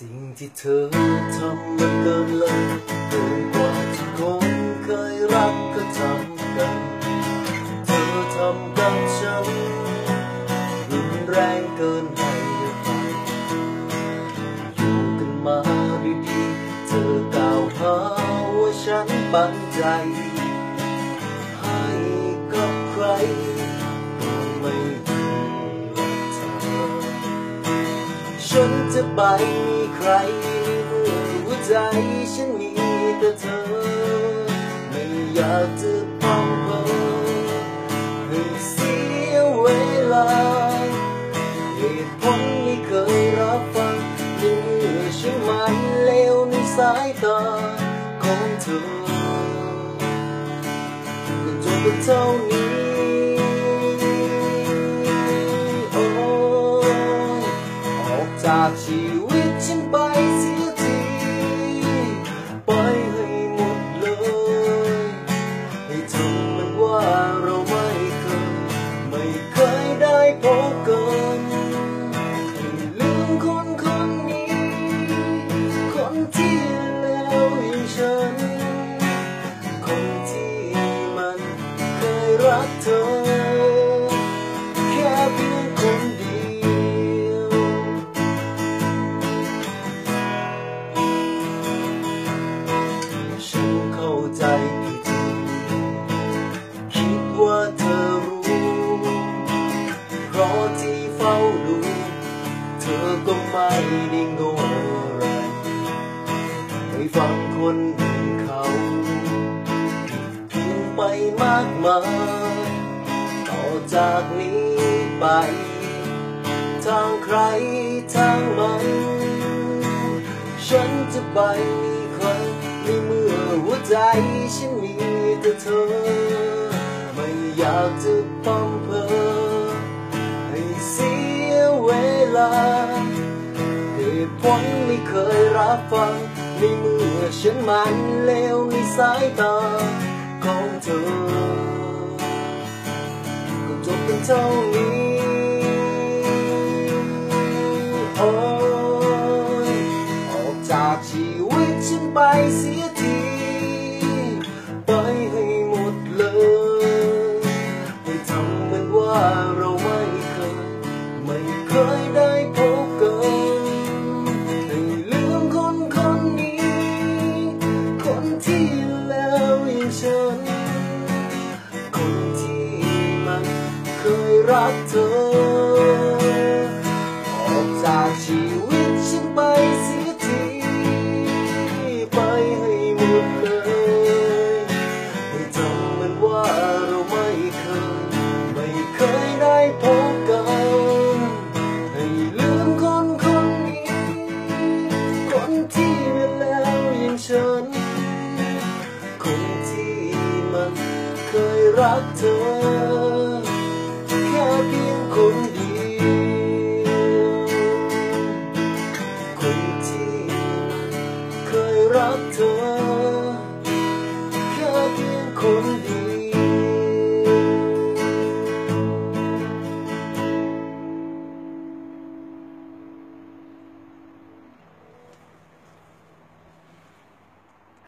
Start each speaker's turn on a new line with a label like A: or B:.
A: สิ่งที่เธอทำมันเกินเลยเกินกว่าที่คนเคยรักก็ทำกัน เธอทำกับฉันรุนแรงเกินไปอยู่กันมาดีๆเธอกล่าวหาว่าฉันปันใจ ไปใครมือหัวใจฉันมีแต่เธอ ไม่อยากจะพังเพอให้เสียเวลาเหตุผลไม่เคยรับฟังเมื่อฉันมันเลวในสายตาของเธอก็จบเท่านี้ รักเธอ แค่เพียงคนเดียว ฉันเข้าใจผิดคิดว่าเธอรู้เพราะที่เฝ้าดูเธอก็ไม่ได้โง่อะไรให้ฟังคนอื่นเขา ไปมากมายต่อจากนี้ไป ทางใครทางมัน ฉันจะไปมีใครในเมื่อหัวใจฉันมีแต่เธอ ไม่อยากจะพัมเพอให้เสียเวลาเหตุผลไม่เคยรับฟังในเมื่อฉันมันเลวในสายตา ของเธอก็จบเป็นเท่านี้โอ้ยออกจากชีวิตฉันไปเสีย รักเธอ ออกจากชีวิตฉันไปเสียทีไปให้หมดเลยให้ทำมือนว่าเราไม่เคย ไม่เคยได้พบกันให้ลืมคนคนนี้ คนที่ไม่แล้วย่างฉัน คนที่มันเคยรักเธอ